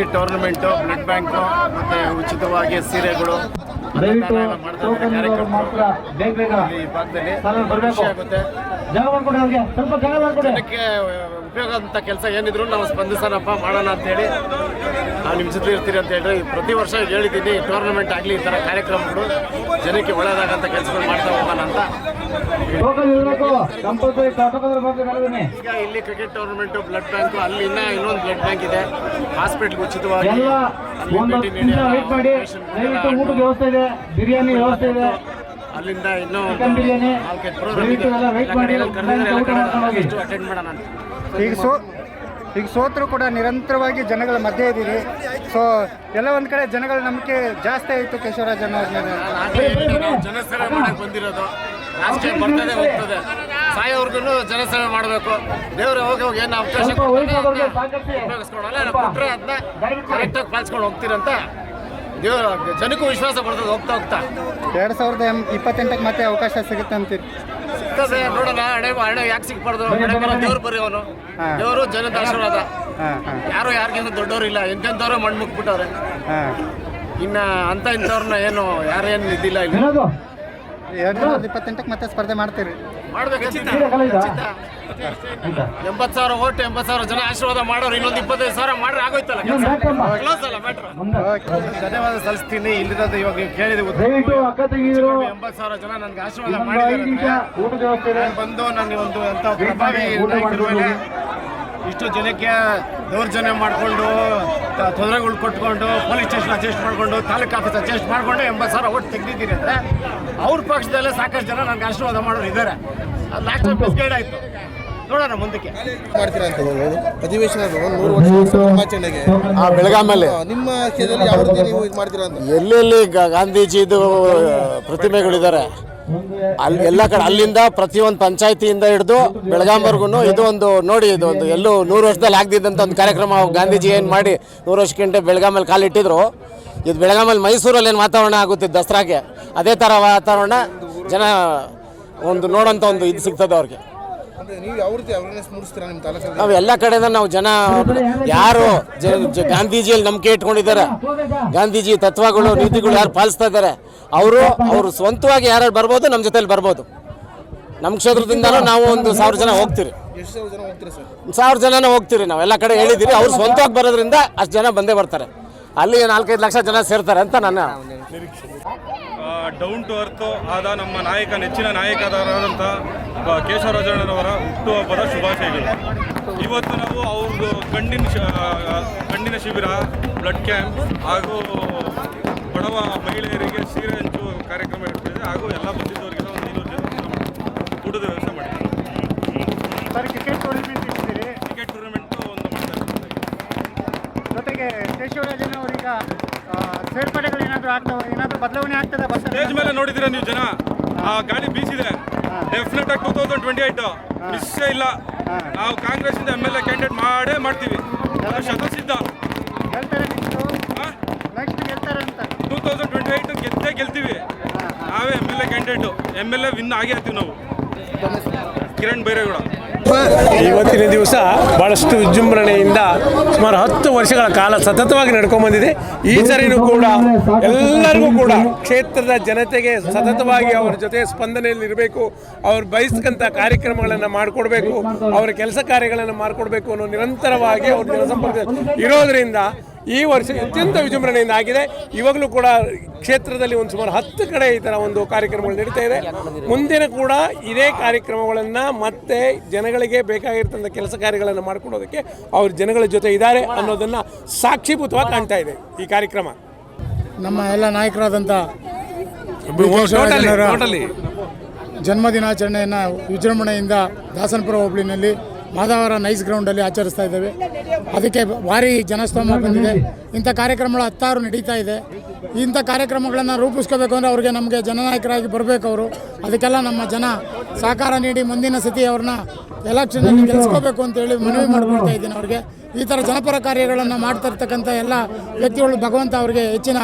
Cricket tournament blood bank ಮತ್ತು ಉಚಿತವಾಗಿ ಸೀರೆಗಳು. ದಯವಿಟ್ಟು ಟೋಕನ್ ಮಾತ್ರ ಬೇಗ ಬೇಗ ಬರ್ಬೇಕು. ಜಾಗ ಮಾಡ್ಕೊಡಿ ಅವ್ರಿಗೆ. ಸ್ವಲ್ಪ ಜಾಗ ಮಾಡ್ಕೊಡಿ. ಉಪಯೋಗ ಅಂತ ಕೆಲಸ ಏನಿದ್ರು ನಾವು ಸ್ಪಂದಿಸೋಣಪ್ಪ ಮಾಡೋಣ ಅಂತೇಳಿ ನಾವು ನಿಮ್ಮ ಜೊತೆ ಇರ್ತೀರಿ ಅಂತ ಹೇಳಿ ಪ್ರತಿ ವರ್ಷ ಹೇಳಿದ್ದೀನಿ ಟೂರ್ನಮೆಂಟ್ ಆಗಲಿ ಈ ಥರ ಕಾರ್ಯಕ್ರಮಗಳು ಜನಕ್ಕೆ ಒಳ್ಳೆಯದಾಗಂತ ಕೆಲಸಗಳು ಮಾಡ್ತಾ ಹೋಗೋಣ ಅಂತ. ಈಗ ಇಲ್ಲಿ ಕ್ರಿಕೆಟ್ ಟೂರ್ನಮೆಂಟ್ ಬ್ಲಡ್ ಬ್ಯಾಂಕು ಅಲ್ಲಿ ಇನ್ನ ಇನ್ನೊಂದು ಬ್ಲಡ್ ಬ್ಯಾಂಕ್ ಇದೆ. ಹಾಸ್ಪಿಟ್ಲ್ಗೆ ಉಚಿತವಾಗಿ ಭೇಟಿ ನೀಡಿ ಊಟದ ವ್ಯವಸ್ಥೆ ಇದೆ. ಬಿರಿಯಾನಿ ವ್ಯವಸ್ಥೆ ಇದೆ. ಅಲ್ಲಿಂದ ಇನ್ನು ಚಿಕನ್ ಬಿರಿಯಾನಿ. ಎಲ್ಲ ವೇಟ್ ಮಾಡಿ. ಊಟ ಮಾಡ್ಕೊಂಡು ಹೋಗಿ. ಅಟೆಂಡ್ ಮಾಡೋಣ ಅಂತ. ಈಗ ಸೋ ಈಗ ಸೋತರು ಕೂಡ ನಿರಂತರವಾಗಿ ಜನಗಳ ಮಧ್ಯೆ ಇದ್ದೀರಿ. ಸೊ ಎಲ್ಲ ಒಂದು ಕಡೆ ಜನಗಳ ನಂಬಿಕೆ ಜಾಸ್ತಿ ಆಯಿತು ಕೇಶವರಾಜ್ ನಾವು ಜನಸೇವೆ ಮಾಡಕ್ ಬಂದಿರೋದು. ರಾಜಕೀಯ ಬರ್ತದೆ ಹೋಗ್ತದೆ. ಸಾಯೋವರ್ಗು ಜನಸೇವೆ ಮಾಡಬೇಕು. ದೇವ್ರು ಹೋಗಿ ಹೋಗಿ ಏನು ಅವಕಾಶ ನಾವು ಅದನ್ನ ಕರೆಕ್ಟಾಗಿ ಪಾಲಿಸ್ಕೊಂಡು ಹೋಗ್ತೀರಂತ ದೇವ್ರ ಜನಕ್ಕೂ ವಿಶ್ವಾಸ ಬರ್ತದೆ ಹೋಗ್ತಾ ಹೋಗ್ತಾ. ಎರಡು ಸಾವಿರದ ಎಂ ಇಪ್ಪತ್ತೆಂಟಕ್ಕೆ ಮತ್ತೆ ಅವಕಾಶ ಸಿಗುತ್ತೆ ಅಂತೀರಿ? ಸಿಗ್ತದೆ ನೋಡೋಣ ಹಣೆ ಹಣೆ ಯಾಕೆ ಸಿಗ್ಬಾರ್ದು? ಹಣೆ ಬರೋ ದೇವ್ರು ಬರೀ ಅವನು. ದೇವರು ಜನದ ಆಶೀರ್ವಾದ ಯಾರು ಯಾರಿಗಿಂತ ದೊಡ್ಡವರು ಇಲ್ಲ ಎಂತೆಂಥವ್ರು ಮಣ್ಣು ಮುಕ್ಬಿಟ್ಟವ್ರೆ ಹಾಂ. ಇನ್ನ ಅಂತ ಇಂಥವ್ರನ್ನ ಏನು ಯಾರೇನು ಇದ್ದಿಲ್ಲ ಇಲ್ಲಿ. ಎರಡು ಸಾವಿರದ ಇಪ್ಪತ್ತೆಂಟಕ್ಕೆ ಮತ್ತೆ ಸ್ಪರ್ಧೆ ಮಾಡ್ತೀರಿ. ಮಾಡ್ಬೇಕು ಖಚಿತ? ಎಂಬತ್ತು ಸಾವಿರ ಓಟ್ ಎಂಬತ್ತು ಸಾವಿರ ಜನ ಆಶೀರ್ವಾದ ಮಾಡೋರು ಇನ್ನೊಂದು ಇಪ್ಪತ್ತೈದು ಸಾವಿರ ಮಾಡ್ರೆ ಆಗೋಯ್ತಲ್ಲ ಧನ್ಯವಾದ ಸಲ್ಲಿಸ್ತೀನಿ. ಇಲ್ಲಿರೋದು ಇವಾಗ ನೀವು ಕೇಳಿದ ಎಂಬತ್ತು ಸಾವಿರ ಜನ ನನಗೆ ಆಶೀರ್ವಾದ ಮಾಡಿದ್ದಾರೆ. ಬಂದು ನನಗೆ ಒಂದು ಅಂತ ಪ್ರಭಾವಿ ಇಷ್ಟು ಜನಕ್ಕೆ ದೌರ್ಜನ್ಯ ಮಾಡಿಕೊಂಡು ತೊಂದರೆಗಳು ಕೊಟ್ಕೊಂಡು ಪೊಲೀಸ್ ಸ್ಟೇಷನ್ ಅಡ್ಜಸ್ಟ್ ಮಾಡಿಕೊಂಡು ತಾಲೂಕು ಆಫೀಸ್ ಅಡ್ಜಸ್ಟ್ ಮಾಡಿಕೊಂಡು ಎಂಬತ್ತು ಸಾವಿರ ಓಟ್ ತೆಗ್ದಿದ್ದೀನಿ ಅಂದರೆ ಅವ್ರ ಪಕ್ಷದಲ್ಲೇ ಸಾಕಷ್ಟು ಜನ ನನಗೆ ಆಶೀರ್ವಾದ ಮಾಡೋರು ಇದ್ದಾರೆ. ಅದು ಲಾಸ್ಟ್ ಟೈಮ್ ಮಿಸ್ಗೈಡ್ ಆಯಿತು. ನೋಡೋಣ ಮುಂದಕ್ಕೆ. ಮಾಡ್ತೀರಾ ಅಂತ ಅಧಿವೇಶನ ನೂರು ವರ್ಷ ಆ ಬೆಳಗಾಮಲ್ಲಿ ನಿಮ್ಮ ಕ್ಷೇತ್ರದಲ್ಲಿ ಯಾವ ರೀತಿ ನೀವು ಇದು ಮಾಡ್ತೀರಾ ಅಂತ? ಎಲ್ಲೆಲ್ಲಿ ಗಾಂಧೀಜಿದು ಪ್ರತಿಮೆಗಳಿದ್ದಾರೆ. ಅಲ್ಲಿ ಎಲ್ಲ ಕಡೆ ಅಲ್ಲಿಂದ ಪ್ರತಿಯೊಂದು ಪಂಚಾಯತಿಯಿಂದ ಹಿಡಿದು ಬೆಳಗಾಂವರೆಗೂ ಇದು ಒಂದು ನೋಡಿ ಇದು ಒಂದು ಎಲ್ಲೂ ನೂರು ವರ್ಷದಲ್ಲಿ ಆಗದಿದ್ದಂಥ ಒಂದು ಕಾರ್ಯಕ್ರಮ ಗಾಂಧೀಜಿ ಏನು ಮಾಡಿ ನೂರು ವರ್ಷಕ್ಕಿಂತ ಬೆಳಗಾಮಲ್ಲಿ ಕಾಲಿಟ್ಟಿದ್ರು. ಇದು ಬೆಳಗಾಮಲ್ಲಿ ಮೈಸೂರಲ್ಲಿ ಏನು ವಾತಾವರಣ ಆಗುತ್ತೆ ದಸರಾಗೆ? ಅದೇ ಥರ ವಾತಾವರಣ ಜನ ಒಂದು ನೋಡೋಂಥ ಒಂದು ಇದು ಸಿಗ್ತದೆ ಅವ್ರಿಗೆ. ನೀವು ಯಾವ ರೀತಿ ಅವೇರ್ನೆಸ್ ಮೂಡಿಸ್ತೀರಾ ನಿಮ್ಮ ತಾಲೂಕಲ್ಲಿ? ನಾವು ಎಲ್ಲ ಕಡೆಯಿಂದ ನಾವು ಜನ ಯಾರು ಜ- ಜ- ಗಾಂಧೀಜಿಯಲ್ಲಿ ನಂಬಿಕೆ ಇಟ್ಕೊಂಡಿದ್ದಾರೆ. ಗಾಂಧೀಜಿ ತತ್ವಗಳು ನೀತಿಗಳು ಯಾರು ಪಾಲಿಸ್ತಾ ಇದ್ದಾರೆ. ಅವರು ಅವರು ಸ್ವಂತವಾಗಿ ಯಾರು ಬರ್ಬೋದು ನಮ್ಮ ಜೊತೆಲಿ ಬರ್ಬೋದು. ನಮ್ಮ ಕ್ಷೇತ್ರದಿಂದಲೂ ನಾವು ಒಂದು ಸಾವಿರ ಜನ ಹೋಗ್ತೀರಿ. ಎಷ್ಟು ಸಾವಿರ ಜನ ಹೋಗ್ತೀರಾ ಸರ್? ಒಂದು ಸಾವಿರ ಜನನೇ ಹೋಗ್ತೀರಿ ನಾವು. ಎಲ್ಲ ಕಡೆ ಹೇಳಿದ್ದೀರಿ. ಅವ್ರು ಸ್ವಂತವಾಗಿ ಬರೋದ್ರಿಂದ ಅಷ್ಟು ಜನ ಬಂದೇ ಬರ್ತಾರೆ. ಅಲ್ಲಿ ನಾಲ್ಕೈದು ಲಕ್ಷ ಜನ ಸೇರ್ತಾರೆ ಅಂತ ನನ್ನ ಡೌನ್ ಟು ಅರ್ತ್ ಆದ ನಮ್ಮ ನಾಯಕ ನೆಚ್ಚಿನ ನಾಯಕರಾದಂಥ ಕೇಶವರಾಜಣ್ಣನವರ ಹುಟ್ಟುಹಬ್ಬದ ಶುಭಾಶಯಗಳು. ಇವತ್ತು ನಾವು ಅವ್ರದ್ದು ಕಣ್ಣಿನ ಕಣ್ಣಿನ ಶಿಬಿರ ಬ್ಲಡ್ ಕ್ಯಾಂಪ್ ಹಾಗೂ ಬಡವ ಮಹಿಳೆಯರಿಗೆ ಸೀರೆ ಹಂಚು ಕಾರ್ಯಕ್ರಮ ಇರ್ತದೆ ಹಾಗೂ ಎಲ್ಲ ಬಂದಿದ್ದವರಿಗೆಲ್ಲ ಒಂದು ಐನೂರು ಜನ ಊಟ ಊಟದ ವ್ಯವಸ್ಥೆ ಮಾಡಿದ್ದೀವಿ ಸರ್ ಕ್ರಿಕೆಟ್ ಟೂರ್ನಮೆಂಟ್ ಇಟ್ಟಿದ್ದೀರಿ. ಕ್ರಿಕೆಟ್ ಟೂರ್ನಮೆಂಟು ಒಂದು ಮಾಡ್ತಾ ಇದ್ದೀವಿ. ಜೊತೆಗೆ ಕೇಶವರಾಜನ್ ಅವರೀಗ ಆ, ಸೇರ್ಪಡೆಗಳು ಏನಾದರೂ ಆಗ್ತಾವೆ ಏನಾದರೂ ಬದಲಾವಣೆ ಆಗ್ತದೆ ಬಸ್ ಸ್ಟೇಜ್ ಮೇಲೆ ನೋಡಿದಿರ ನೀವು ಜನ? ಆ ಗಾಡಿ ಬೀಸಿದೆ ಡೆಫಿನೆಟ್ ಆಗಿ ಟೂ ತೌಸಂಡ್ ಟ್ವೆಂಟಿ ಏಟ್ ಮಿಸ್ಸೇ ಇಲ್ಲ. ನಾವು ಕಾಂಗ್ರೆಸ್ ಇಂದ ಎಂ ಎಲ್ ಎ ಕ್ಯಾಂಡಿಡೇಟ್ ಮಾಡೇ ಮಾಡ್ತೀವಿ. ಶತಸಿದ್ಧ ಟೂ ತೌಸಂಡ್ ಟ್ವೆಂಟಿ ಏಟ್ ಗೆದ್ದೇ ಗೆಲ್ತೀವಿ. ನಾವೇ M L A candidate M L A win ಆಗೇ ಆಗ್ತೀವಿ ನಾವು. ಕಿರಣ್ ಬೈರೇಗೌಡ. ಇವತ್ತಿನ ದಿವಸ ಬಹಳಷ್ಟು ವಿಜೃಂಭಣೆಯಿಂದ ಸುಮಾರು ಹತ್ತು ವರ್ಷಗಳ ಕಾಲ ಸತತವಾಗಿ ನಡ್ಕೊಂಡ್ಬಂದಿದೆ ಈ ಸರಿನೂ ಕೂಡ ಎಲ್ಲರಿಗೂ ಕೂಡ ಕ್ಷೇತ್ರದ ಜನತೆಗೆ ಸತತವಾಗಿ ಅವರ ಜೊತೆ ಸ್ಪಂದನೆಯಲ್ಲಿ ಇರಬೇಕು, ಅವ್ರು ಬಯಸ್ತಕ್ಕಂಥ ಕಾರ್ಯಕ್ರಮಗಳನ್ನು ಮಾಡಿಕೊಡ್ಬೇಕು, ಅವರ ಕೆಲಸ ಕಾರ್ಯಗಳನ್ನು ಮಾಡಿಕೊಡ್ಬೇಕು ಅನ್ನೋ ನಿರಂತರವಾಗಿ ಅವ್ರ ಜನಸಂಪರ್ಕ ಇರೋದರಿಂದ ಈ ವರ್ಷ ಅತ್ಯಂತ ವಿಜೃಂಭಣೆಯಿಂದ ಆಗಿದೆ. ಇವಾಗಲೂ ಕೂಡ ಕ್ಷೇತ್ರದಲ್ಲಿ ಒಂದು ಸುಮಾರು ಹತ್ತು ಕಡೆ ಈ ಥರ ಒಂದು ಕಾರ್ಯಕ್ರಮಗಳು ನಡೀತಾ ಇದೆ. ಮುಂದಿನ ಕೂಡ ಇದೇ ಕಾರ್ಯಕ್ರಮಗಳನ್ನು ಮತ್ತೆ ಜನಗಳಿಗೆ ಬೇಕಾಗಿರ್ತಂಥ ಕೆಲಸ ಕಾರ್ಯಗಳನ್ನು ಮಾಡಿಕೊಡೋದಕ್ಕೆ ಅವ್ರ ಜನಗಳ ಜೊತೆ ಇದ್ದಾರೆ ಅನ್ನೋದನ್ನು ಸಾಕ್ಷೀಭೂತವಾಗಿ ಕಾಣ್ತಾ ಇದೆ ಈ ಕಾರ್ಯಕ್ರಮ. ನಮ್ಮ ಎಲ್ಲ ನಾಯಕರಾದಂಥ ಜನ್ಮದಿನಾಚರಣೆಯನ್ನು ವಿಜೃಂಭಣೆಯಿಂದ ದಾಸನಪುರ ಹೋಬಳಿನಲ್ಲಿ ಮಾದಾವರ ನೈಸ್ ಗ್ರೌಂಡಲ್ಲಿ ಆಚರಿಸ್ತಾ ಇದ್ದೇವೆ. ಅದಕ್ಕೆ ಭಾರಿ ಜನಸ್ತೋಮ ಬಂದಿದೆ. ಇಂಥ ಕಾರ್ಯಕ್ರಮಗಳು ಹತ್ತಾರು ನಡೀತಾ ಇದೆ. ಇಂಥ ಕಾರ್ಯಕ್ರಮಗಳನ್ನು ರೂಪಿಸ್ಕೋಬೇಕು ಅಂದರೆ ಅವ್ರಿಗೆ ನಮಗೆ ಜನನಾಯಕರಾಗಿ ಬರಬೇಕು ಅವರು. ಅದಕ್ಕೆಲ್ಲ ನಮ್ಮ ಜನ ಸಹಕಾರ ನೀಡಿ ಮುಂದಿನ ಸತಿ ಅವ್ರನ್ನ ಎಲೆಕ್ಷನಲ್ಲಿ ಗೆಲ್ಸ್ಕೋಬೇಕು ಅಂತೇಳಿ ಮನವಿ ಮಾಡ್ಕೊಳ್ತಾ ಇದ್ದೀನಿ ಅವ್ರಿಗೆ. ಈ ಥರ ಜನಪರ ಕಾರ್ಯಗಳನ್ನು ಮಾಡ್ತಾ ಇರ್ತಕ್ಕಂಥ ಎಲ್ಲ ವ್ಯಕ್ತಿಗಳು ಭಗವಂತ ಅವರಿಗೆ ಹೆಚ್ಚಿನ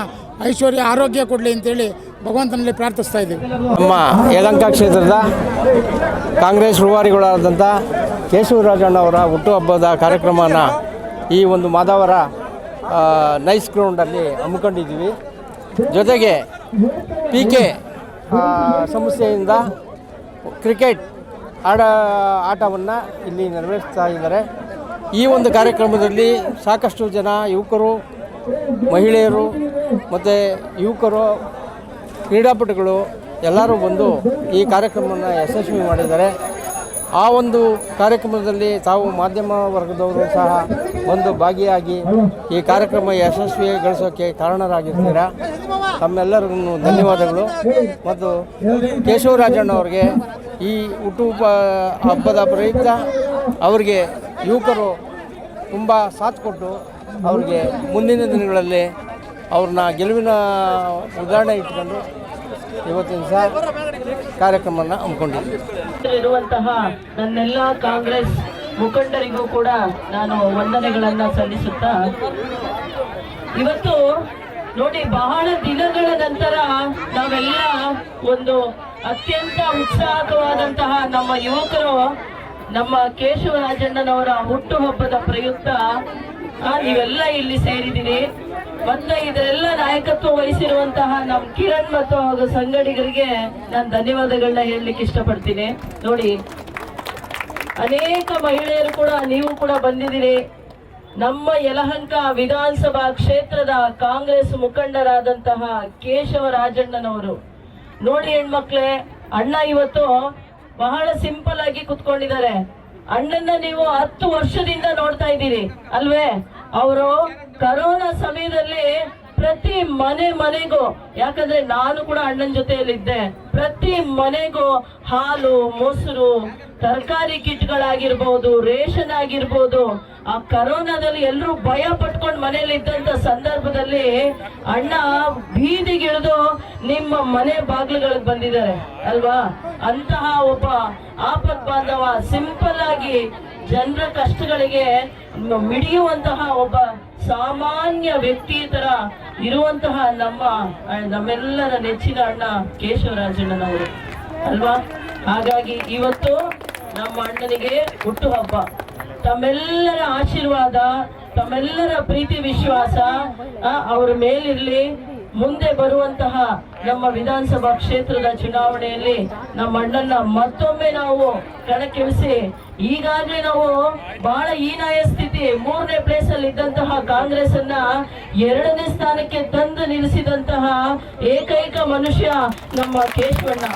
ಐಶ್ವರ್ಯ, ಆರೋಗ್ಯ ಕೊಡಲಿ ಅಂತೇಳಿ ಭಗವಂತನಲ್ಲಿ ಪ್ರಾರ್ಥಿಸ್ತಾ ಇದ್ದೀವಿ. ನಮ್ಮ ಯಲಂಕ ಕ್ಷೇತ್ರದ ಕಾಂಗ್ರೆಸ್ ರೂವಾರಿಗಳಾದಂಥ ಕೇಶವರಾಜಣ್ಣವರ ಹುಟ್ಟುಹಬ್ಬದ ಕಾರ್ಯಕ್ರಮನ ಈ ಒಂದು ಮಾದವರ ನೈಸ್ ಗ್ರೌಂಡಲ್ಲಿ ಹಮ್ಮಿಕೊಂಡಿದ್ದೀವಿ. ಜೊತೆಗೆ ಪಿ ಕೆ ಸಂಸ್ಥೆಯಿಂದ ಕ್ರಿಕೆಟ್ ಆಡ, ಆಟವನ್ನು ಇಲ್ಲಿ ನೆರವೇರಿಸ್ತಾ ಇದ್ದಾರೆ. ಈ ಒಂದು ಕಾರ್ಯಕ್ರಮದಲ್ಲಿ ಸಾಕಷ್ಟು ಜನ ಯುವಕರು, ಮಹಿಳೆಯರು ಮತ್ತು ಯುವಕರು, ಕ್ರೀಡಾಪಟುಗಳು ಎಲ್ಲರೂ ಬಂದು ಈ ಕಾರ್ಯಕ್ರಮವನ್ನು ಯಶಸ್ವಿ ಮಾಡಿದ್ದಾರೆ. ಆ ಒಂದು ಕಾರ್ಯಕ್ರಮದಲ್ಲಿ ತಾವು ಮಾಧ್ಯಮ ವರ್ಗದವರು ಸಹ ಒಂದು ಭಾಗಿಯಾಗಿ ಈ ಕಾರ್ಯಕ್ರಮ ಯಶಸ್ವಿಗೊಳಿಸೋಕ್ಕೆ ಕಾರಣರಾಗಿರ್ತೀರಾ? ತಮ್ಮೆಲ್ಲರಿಗೂ ಧನ್ಯವಾದಗಳು. ಮತ್ತು ಕೇಶವರಾಜಣ್ಣವ್ರಿಗೆ ಈ ಹುಟ್ಟುಹಬ್ಬ ಹಬ್ಬದ ಪ್ರಯುಕ್ತ ಅವರಿಗೆ ಯುವಕರು ತುಂಬ ಸಾಥ್ ಕೊಟ್ಟು ಅವ್ರಿಗೆ ಮುಂದಿನ ದಿನಗಳಲ್ಲಿ ಅವ್ರನ್ನ ಗೆಲುವಿನ ಉದಾಹರಣೆ ಇಟ್ಕೊಂಡು ಇವತ್ತಿನ ಸಹ ಕಾರ್ಯಕ್ರಮನ ಹಮ್ಮಿಕೊಂಡಿದ್ದೀವಿ. ಇರುವಂತಹ ನನ್ನೆಲ್ಲ ಕಾಂಗ್ರೆಸ್ ಮುಖಂಡರಿಗೂ ಕೂಡ ನಾನು ವಂದನೆಗಳನ್ನ ಸಲ್ಲಿಸುತ್ತಾ, ಇವತ್ತು ನೋಡಿ ಬಹಳ ದಿನಗಳ ನಂತರ ನಾವೆಲ್ಲ ಒಂದು ಅತ್ಯಂತ ಉತ್ಸಾಹಕವಾದಂತಹ ನಮ್ಮ ಯುವಕರು, ನಮ್ಮ ಕೇಶವರಾಜಣ್ಣನವರ ಹುಟ್ಟುಹಬ್ಬದ ಪ್ರಯುಕ್ತ ನೀವೆಲ್ಲ ಇಲ್ಲಿ ಸೇರಿದ್ದೀರಿ. ಮತ್ತೆ ಇದರೆಲ್ಲ ನಾಯಕತ್ವ ವಹಿಸಿರುವಂತಹ ನಮ್ಮ ಕಿರಣ್ ಮತ್ತು ಹಾಗೂ ಸಂಗಡಿಗರಿಗೆ ನಾನು ಧನ್ಯವಾದಗಳನ್ನ ಹೇಳಲಿಕ್ಕೆ ಇಷ್ಟಪಡ್ತೀನಿ. ನೋಡಿ, ಅನೇಕ ಮಹಿಳೆಯರು ಕೂಡ, ನೀವು ಕೂಡ ಬಂದಿದ್ದೀರಿ. ನಮ್ಮ ಯಲಹಂಕ ವಿಧಾನಸಭಾ ಕ್ಷೇತ್ರದ ಕಾಂಗ್ರೆಸ್ ಮುಖಂಡರಾದಂತಹ ಕೇಶವ ರಾಜಣ್ಣನವರು. ನೋಡಿ ಹೆಣ್ಮಕ್ಳೆ, ಅಣ್ಣ ಇವತ್ತು ಬಹಳ ಸಿಂಪಲ್ ಆಗಿ ಕುತ್ಕೊಂಡಿದ್ದಾರೆ. ಅಣ್ಣನ್ನ ನೀವು ಹತ್ತು ವರ್ಷದಿಂದ ನೋಡ್ತಾ ಇದ್ದೀರಿ, ಅಲ್ವೇ? ಅವರು ಕರೋನಾ ಸಮಯದಲ್ಲಿ ಪ್ರತಿ ಮನೆ ಮನೆಗೂ, ಯಾಕಂದ್ರೆ ನಾನು ಕೂಡ ಅಣ್ಣನ ಜೊತೆಯಲ್ಲಿದ್ದೆ, ಪ್ರತಿ ಮನೆಗೂ ಹಾಲು, ಮೊಸರು, ತರಕಾರಿ ಕಿಟ್ಗಳಾಗಿರ್ಬೋದು, ರೇಷನ್ ಆಗಿರ್ಬೋದು, ಆ ಕರೋನಾದಲ್ಲಿ ಎಲ್ಲರೂ ಭಯ ಪಟ್ಕೊಂಡು ಮನೇಲಿ ಇದ್ದಂತ ಸಂದರ್ಭದಲ್ಲಿ ಅಣ್ಣ ಬೀದಿಗಿಳಿದು ನಿಮ್ಮ ಮನೆ ಬಾಗಿಲುಗಳಿಗೆ ಬಂದಿದ್ದಾರೆ, ಅಲ್ವಾ? ಅಂತಹ ಒಬ್ಬ ಆಪತ್ ಬಾಂಧವ ಸಿಂಪಲ್ ಆಗಿ ಜನರ ಕಷ್ಟಗಳಿಗೆ ಮಿಡಿಯುವಂತಹ ಒಬ್ಬ ಸಾಮಾನ್ಯ ವ್ಯಕ್ತಿ ತರ ಇರುವಂತಹ ನಮ್ಮ ನಮ್ಮೆಲ್ಲರ ನೆಚ್ಚಿನ ಅಣ್ಣ ಕೇಶವರಾಜಣ್ಣನವರು. ಅಲ್ವಾ? ಹಾಗಾಗಿ ಇವತ್ತು ನಮ್ಮ ಅಣ್ಣನಿಗೆ ಹುಟ್ಟುಹಬ್ಬ ತಮ್ಮೆಲ್ಲರ ಆಶೀರ್ವಾದ, ತಮ್ಮೆಲ್ಲರ ಪ್ರೀತಿ ವಿಶ್ವಾಸ ಅವರ ಮೇಲಿರ್ಲಿ, ಮುಂದೆ ಬರುವಂತಹ ನಮ್ಮ ವಿಧಾನಸಭಾ ಕ್ಷೇತ್ರದ ಚುನಾವಣೆಯಲ್ಲಿ ನಮ್ಮ ಅಣ್ಣನ್ನ ಮತ್ತೊಮ್ಮೆ ನಾವು ಕಣಕ್ಕಿಳಿಸಿ, ಈಗಾಗಲೇ ನಾವು ಬಹಳ ಹೀನಾಯ ಸ್ಥಿತಿ, ಮೂರನೇ ಪ್ಲೇಸ್ ಅಲ್ಲಿ ಇದ್ದಂತಹ ಕಾಂಗ್ರೆಸ್ ಅನ್ನ ಎರಡನೇ ಸ್ಥಾನಕ್ಕೆ ತಂದು ನಿಲ್ಲಿಸಿದಂತಹ ಏಕೈಕ ಮನುಷ್ಯ ನಮ್ಮ ಕೇಶವಣ್ಣ.